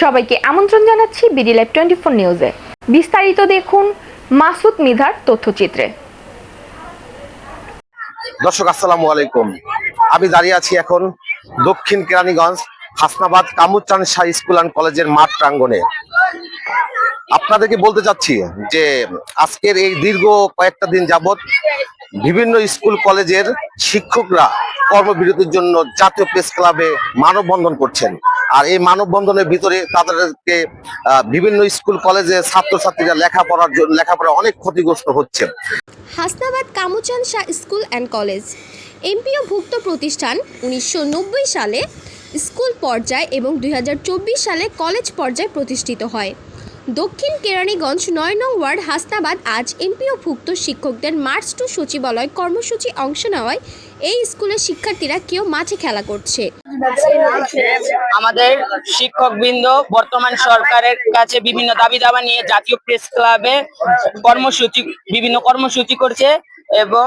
সবাইকে আমন্ত্রণ জানাচ্ছি বিডি লাইভ টোয়েন্টি ফোর নিউজে বিস্তারিত দেখুন মাসুদ মিধার তথ্যচিত্রে। দর্শক, আসসালামু আলাইকুম। আমি দাঁড়িয়ে আছি এখন দক্ষিণ কেরানীগঞ্জ হাসনাবাদ কামুচান শাহ স্কুল অ্যান্ড কলেজের মাঠ প্রাঙ্গণে। আপনাদেরকে বলতে চাচ্ছি যে আজকের এই দীর্ঘ কয়েকটা দিন যাবত বিভিন্ন স্কুল, কলেজের শিক্ষকরা কর্মবিরতির জন্য জাতীয় প্রেস ক্লাবে মানববন্ধন করছেন। আর এই মানববন্ধনের ভিতরে তাদেরকে বিভিন্ন স্কুল, কলেজে ছাত্রছাত্রীরা লেখাপড়ার জন্য লেখাপড়া অনেক ক্ষতিগ্রস্ত হচ্ছে Hasnabad Kamuchan Shah school and college MPO ভুক্ত প্রতিষ্ঠান উনিশশো নব্বই সালে স্কুল পর্যায়ে এবং দুই হাজার চব্বিশ সালে কলেজ পর্যায়ে প্রতিষ্ঠিত হয়। দক্ষিণ কেরানীগঞ্জ নয় নং ওয়ার্ড হাসনাবাদ আজ এমপিও ভুক্ত শিক্ষকদের মার্চ টু সচিবালয় কর্মসূচি অংশ নেওয়ায় এই স্কুলের শিক্ষার্থীরা কেউ মাঠে খেলা করছে। আমাদের শিক্ষকবৃন্দ বর্তমান সরকারের কাছে বিভিন্ন দাবি দাবা নিয়ে জাতীয় প্রেস ক্লাবে কর্মসূচি বিভিন্ন কর্মসূচি করছে এবং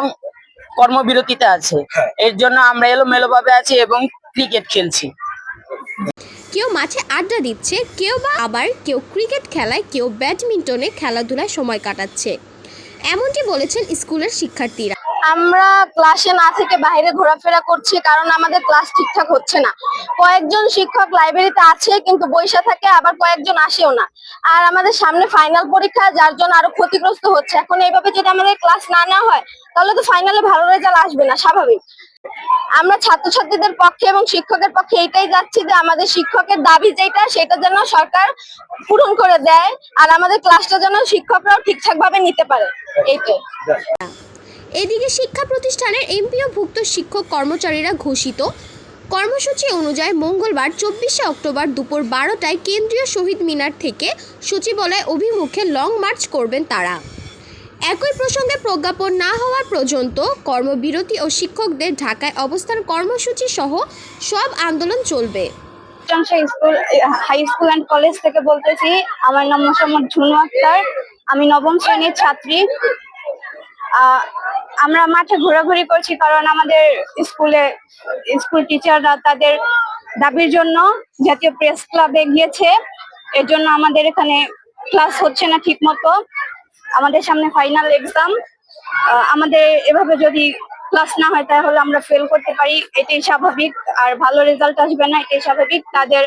কর্মবিরতিতে আছে। এর জন্য আমরা এলোমেলো ভাবে আছি এবং ক্রিকেট খেলছি। কেউ মাঠে আড্ডা দিচ্ছে, কেউ বা আবার কেউ ক্রিকেট খেলায়, কেউ ব্যাডমিন্টনে খেলাধুলায় সময় কাটাচ্ছে। এমনটি বলেছেন স্কুলের শিক্ষার্থীরা। আমরা ক্লাসে না থেকে বাইরে ঘোরাফেরা করছি কারণ আমাদের ক্লাস ঠিকঠাক হচ্ছে না। কয়েকজন শিক্ষক লাইব্রেরিতে আছে কিন্তু বৈশা থাকে, আবার কয়েকজন আসেও না। আর আমাদের সামনে ফাইনাল পরীক্ষা, যার জন্য আরও ক্ষতিগ্রস্ত হচ্ছে। এখন এইভাবে যদি আমাদের ক্লাস না নেওয়া হয়, তাহলে তো ফাইনালে ভালো রেজাল্ট আসবে না, স্বাভাবিক। আমরা ছাত্রছাত্রীদের পক্ষে এবং শিক্ষকের পক্ষে এটাই যাচ্ছি যে আমাদের শিক্ষকের দাবি যেটা, সেটা যেন সরকার পূরণ করে দেয় আর আমাদের ক্লাসটা যেন শিক্ষকরাও ঠিকঠাক ভাবে নিতে পারে। এইটাই। এদিকে শিক্ষা প্রতিষ্ঠানের এমপিও ভুক্ত শিক্ষক কর্মচারীরা ঘোষিত। কর্মসূচি অনুযায়ী মঙ্গলবার চব্বিশে অক্টোবর দুপুর বারোটায় কেন্দ্রীয় শহীদ মিনার থেকে সচিবালয় অভিমুখে লং মার্চ করবেন তারা। একই প্রসঙ্গে প্রজ্ঞাপন না হওয়া পর্যন্ত কর্মবিরতি ও শিক্ষকদের ঢাকায় অবস্থান কর্মসূচি সহ সব আন্দোলন চলবে। School, high school and college থেকে বলতেছি, আমার নাম মোসাম্মদ ঝুনু আক্তার। আমি নবম শ্রেণির ছাত্রী। আমরা মাঠে ঘোরাঘুরি করছি কারণ আমাদের স্কুলে, স্কুল টিচাররা তাদের দাবির জন্য জাতীয় প্রেস ক্লাবে গিয়েছে। এর জন্য আমাদের এখানে ক্লাস হচ্ছে না ঠিক মতো আমাদের সামনে ফাইনাল এক্সাম আমাদের এভাবে যদি ক্লাস না হয়, তাহলে আমরা ফেল করতে পারি। এটাই স্বাভাবিক। আর ভালো রেজাল্ট আসবে না, এটাই স্বাভাবিক। তাদের,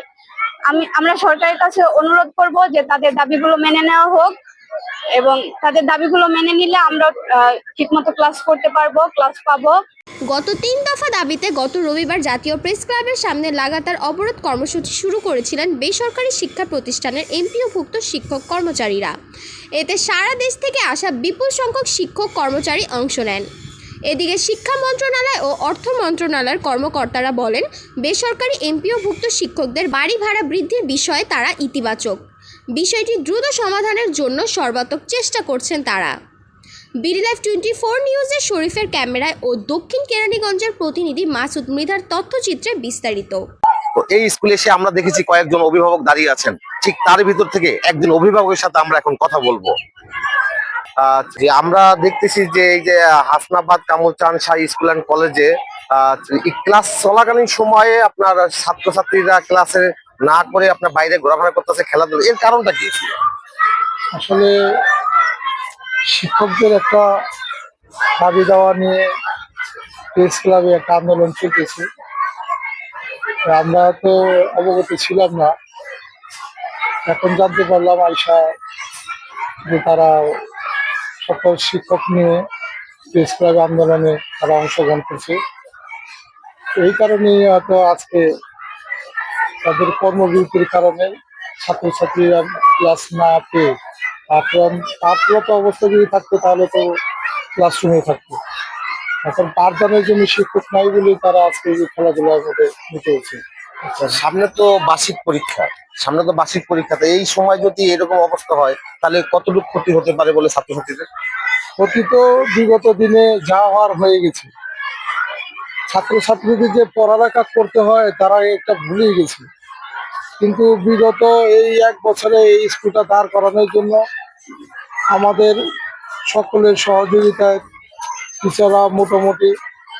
আমি, আমরা সরকারের কাছে অনুরোধ করব যে তাদের দাবিগুলো মেনে নেওয়া হোক। এবং তাদের দাবিগুলো মেনে নিলে আমরা ঠিকমতো ক্লাস করতে পারব ক্লাস পাবো। গত তিন দফা দাবিতে গত রবিবার জাতীয় প্রেস ক্লাবের সামনে লাগাতার অবরোধ কর্মসূচি শুরু করেছিলেন বেসরকারি শিক্ষা প্রতিষ্ঠানের এমপিওভুক্ত শিক্ষক কর্মচারীরা। এতে সারা দেশ থেকে আসা বিপুল সংখ্যক শিক্ষক কর্মচারী অংশ নেন। এদিকে শিক্ষা মন্ত্রণালয় ও অর্থ মন্ত্রণালয়ের কর্মকর্তারা বলেন, বেসরকারি এমপিওভুক্ত শিক্ষকদের বাড়ি ভাড়া বৃদ্ধির বিষয়ে তারা ইতিবাচক। বিষয়টি দ্রুত সমাধানের জন্য সর্বাত্মক চেষ্টা করছেন তারা। বিডি লাইভ টোয়েন্টি ফোর নিউজের শরীফের ক্যামেরায় ও দক্ষিণ কেরানীগঞ্জের প্রতিনিধি মাসুদ মৃধার তথ্যচিত্রে বিস্তারিত। তো এই স্কুলে এসে আমরা দেখেছি কয়েকজন অভিভাবক দাঁড়িয়ে আছেন। ঠিক তার ভিতর থেকে একজন অভিভাবকের সাথে আমরা এখন কথা বলব। যে আমরা দেখতেছি যে এই যে হাসনাবাদ কামুচান শাহ স্কুল অ্যান্ড কলেজে ক্লাস চলাকালীন সময়ে আপনার ছাত্রছাত্রীরা ক্লাসে না করে আপনার বাইরে ঘোরাফেরা করতেছে, খেলাধুলা। এর কারণটা কি? আসলে শিক্ষকদের একটা দাবি দেওয়া নিয়ে প্রেস ক্লাবে একটা আন্দোলন চলতেছে। আমরা তো অবগত ছিলাম না। এখন জানতে পারলাম আইসা যে তারা সকল শিক্ষক নিয়ে প্রেস ক্লাব আন্দোলনে তারা অংশগ্রহণ করছে। এই কারণেই হয়তো আজকে তাদের কর্মবিরতির কারণে ছাত্রছাত্রীরা ক্লাস না পেয়ে পাঠরত অবস্থা যদি থাকতো তাহলে তো ক্লাসরুমে থাকতো। এখন পাঠদানের জন্য শিক্ষক নাই বলে তারা আজকে খেলাধুলার মধ্যে নিতে হচ্ছে। সামনে তো বার্ষিক পরীক্ষা। সামনে তো বার্ষিক পরীক্ষা। এই সময় যদি এরকম অবস্থা হয় তাহলে কতটুকু ক্ষতি হতে পারে বলে ছাত্রছাত্রীদের? ক্ষতি তো বিগত দিনে যা হওয়ার হয়ে গেছে। ছাত্রছাত্রীদের যে পড়ালেখা করতে হয়, তারা একটা ভুলেই গেছে। কিন্তু বিগত এই এক বছরে এই স্কুলটা দাঁড় করানোর জন্য আমাদের সকলের সহযোগিতায় টিচাররা মোটামুটি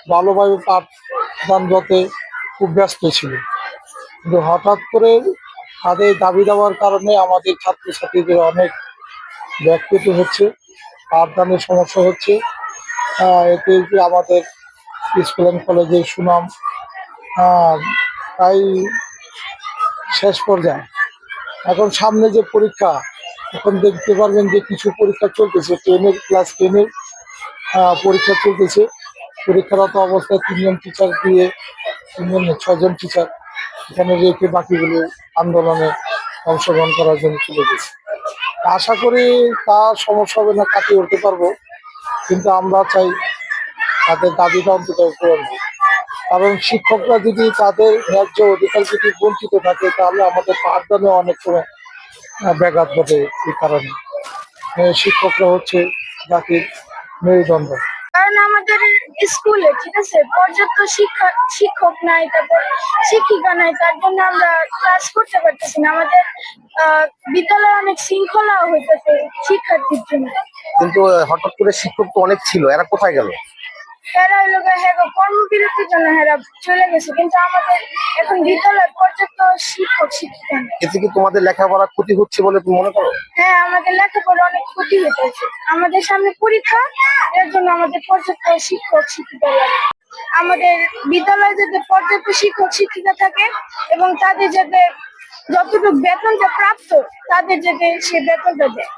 ভালোভাবে পাঠদান যাতে খুব ব্যস্ত ছিল। কিন্তু হঠাৎ করে তাদের দাবি দেওয়ার কারণে আমাদের ছাত্রছাত্রীদের অনেক ব্যাকৃত হচ্ছে, পাঠদানের সমস্যা হচ্ছে। এতে আমাদের স্কুল অ্যান্ড কলেজের সুনাম প্রায় শেষ পর্যায়ে। এখন সামনে যে পরীক্ষা, এখন দেখতে পারবেন যে কিছু পরীক্ষা চলতেছে। টেনের ক্লাস টেনের পরীক্ষা চলতেছে। পরীক্ষারত অবস্থায় তিনজন টিচার দিয়ে, তিনজন ছজন টিচার এখানে রেখে বাকিগুলো আন্দোলনে অংশগ্রহণ করার জন্য চলে গেছে। আশা করি তার সমস্যা হবে না, কাটিয়ে উঠতে পারব। কিন্তু আমরা চাই তাদের দাবিটা অন্তত পূরণ হোক। কারণ শিক্ষকরা যদি তাদের ন্যায্য অধিকার যদি বঞ্চিত থাকে তাহলে আমাদের পাঠদানে অনেক সময় ব্যাঘাত ঘটে এই কারণে। শিক্ষকরা হচ্ছে জাতির মেরুদণ্ড। কারণ আমাদের স্কুলে ঠিক আছে পর্যাপ্ত শিক্ষা শিক্ষক নাই তারপর শিক্ষিকা নাই তার জন্য আমরা ক্লাস করতে পারতেছি না। আমাদের আহ, বিদ্যালয়ে অনেক শৃঙ্খলাও হইতেছে শিক্ষার্থীর জন্য। কিন্তু হঠাৎ করে শিক্ষক তো অনেক ছিল এরা কোথায় গেল? এরা হলো গিয়ে হ্যাঁ গো, কর্মবিরতির জন্য এরা চলে গেছে কিন্তু আমাদের এখন বিদ্যালয়ে পর্যাপ্ত শিক্ষক শিক্ষিকা নেই। এতে কি তোমাদের লেখাপড়া ক্ষতি হচ্ছে বলে তুমি মনে করো? হ্যাঁ আমাদের লেখাপড়া অনেক ক্ষতি হতেছে আমাদের সামনে পরীক্ষা এর জন্য আমাদের পর্যাপ্ত শিক্ষক শিক্ষিকা লাগে। আমাদের বিদ্যালয়ে যাতে পর্যাপ্ত শিক্ষক শিক্ষিকা থাকে এবং তাদের যাতে যতটুকু বেতনটা প্রাপ্ত তাদের যাতে সে বেতনটা দেয়।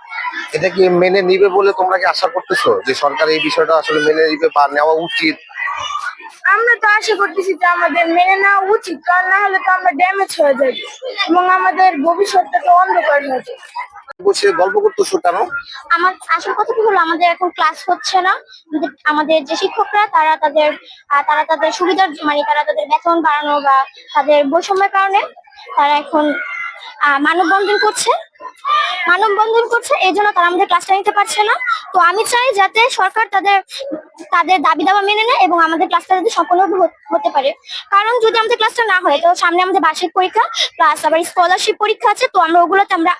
এটা কি মেনে নিবে বলে তোমরা কি আশা করতেছো? যে সরকার এই বিষয়টা আসলে মেনে নিবে বা নেওয়া উচিত? আমরা তো আশা করতেছি যে আমাদের মেনে নেওয়া উচিত কারণ না হলে তো আমরা ড্যামেজ হয়ে যাবে এবং আমাদের ভবিষ্যৎটা তো অন্ধকার হয়ে যাবে। বসে গল্প করতেছো কেন? আমার আসল কথাটি হলো আমাদের এখন ক্লাস হচ্ছে না। আমাদের- আমাদের যে শিক্ষকরা তারা তাদের তারা তাদের সুবিধার মানে তারা তাদের বেতন বাড়ানো বা তাদের বৈষম্যের কারণে তারা এখন আহ, মানববন্ধন করছে। মানববন্ধন করছে এই জন্য তারা আমাদের ক্লাসটা নিতে পারছে না। তো আমি চাই যাতে সরকার তাদের তাদের দাবি দাবা মেনে নেয় এবং আমাদের ক্লাসটা যাতে সম্পূর্ণভাবে হত- পারে। কারণ যদি আমাদের ক্লাসটা না হয় তো সামনে আমাদের বার্ষিক পরীক্ষা প্লাস আবার স্কলারশিপ পরীক্ষা আছে তো আমরা ওগুলোতে আমরা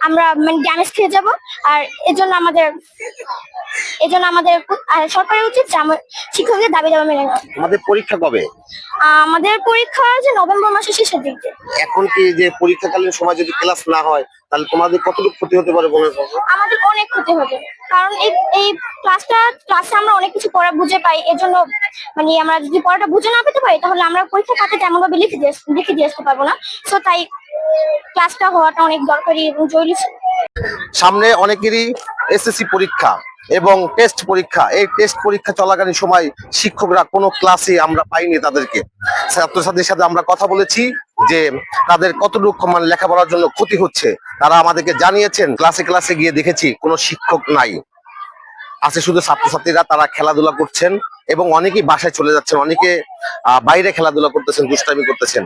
আমরা মানে ড্যামেজ খেয়ে যাব। আর এজন্য আমাদের এজন্য আমাদের সরকারের উচিত শিক্ষকদের দাবি দাবা মেনে নেওয়া। আমাদের পরীক্ষা কবে? আমাদের পরীক্ষা যে নভেম্বর মাসের শেষের দিকে। এখন কি যে পরীক্ষাকালীন সময় যদি ক্লাস না হয় তাহলে তোমাদের কতটুকু ক্ষতি হতে পারে করো আমাদের অনেক ক্ষতি হবে। কারণ এই এই ক্লাসটা ক্লাসে আমরা অনেক কিছু পড়া বুঝে পাই এজন্য মানে আমরা যদি পড়াটা বুঝে না পেতে পারি তাহলে আমরা পরীক্ষা খাতে তেমন ভাবে লিখে দিয়ে লিখে দিয়ে আসতে পারব না। তো তাই ক্লাসটা হওয়াটা অনেক দরকারি এবং জরুরি সামনে অনেকেরই এসএসসি পরীক্ষা এবং টেস্ট পরীক্ষা। এই টেস্ট পরীক্ষা চলাকালীন সময় শিক্ষকরা কোনো ক্লাসে আমরা পাইনি তাদেরকে। ছাত্রছাত্রীর সাথে আমরা কথা বলেছি। যে তাদের কতটুকু মানে লেখাপড়ার জন্য ক্ষতি হচ্ছে, তারা আমাদেরকে জানিয়েছেন। ক্লাসে ক্লাসে গিয়ে দেখেছি, কোনো শিক্ষক নাই। আছে শুধু ছাত্রছাত্রীরা, তারা খেলাধুলা করছেন এবং অনেকেই বাসায় চলে যাচ্ছেন, অনেকে বাইরে খেলাধুলা করতেছেন, দুষ্টামি করতেছেন।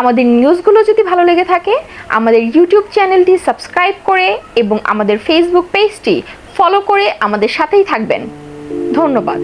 আমাদের নিউজগুলো যদি ভালো লেগে থাকে, আমাদের ইউটিউব চ্যানেলটি সাবস্ক্রাইব করে এবং আমাদের ফেসবুক পেজটি ফলো করে আমাদের সাথেই থাকবেন। ধন্যবাদ।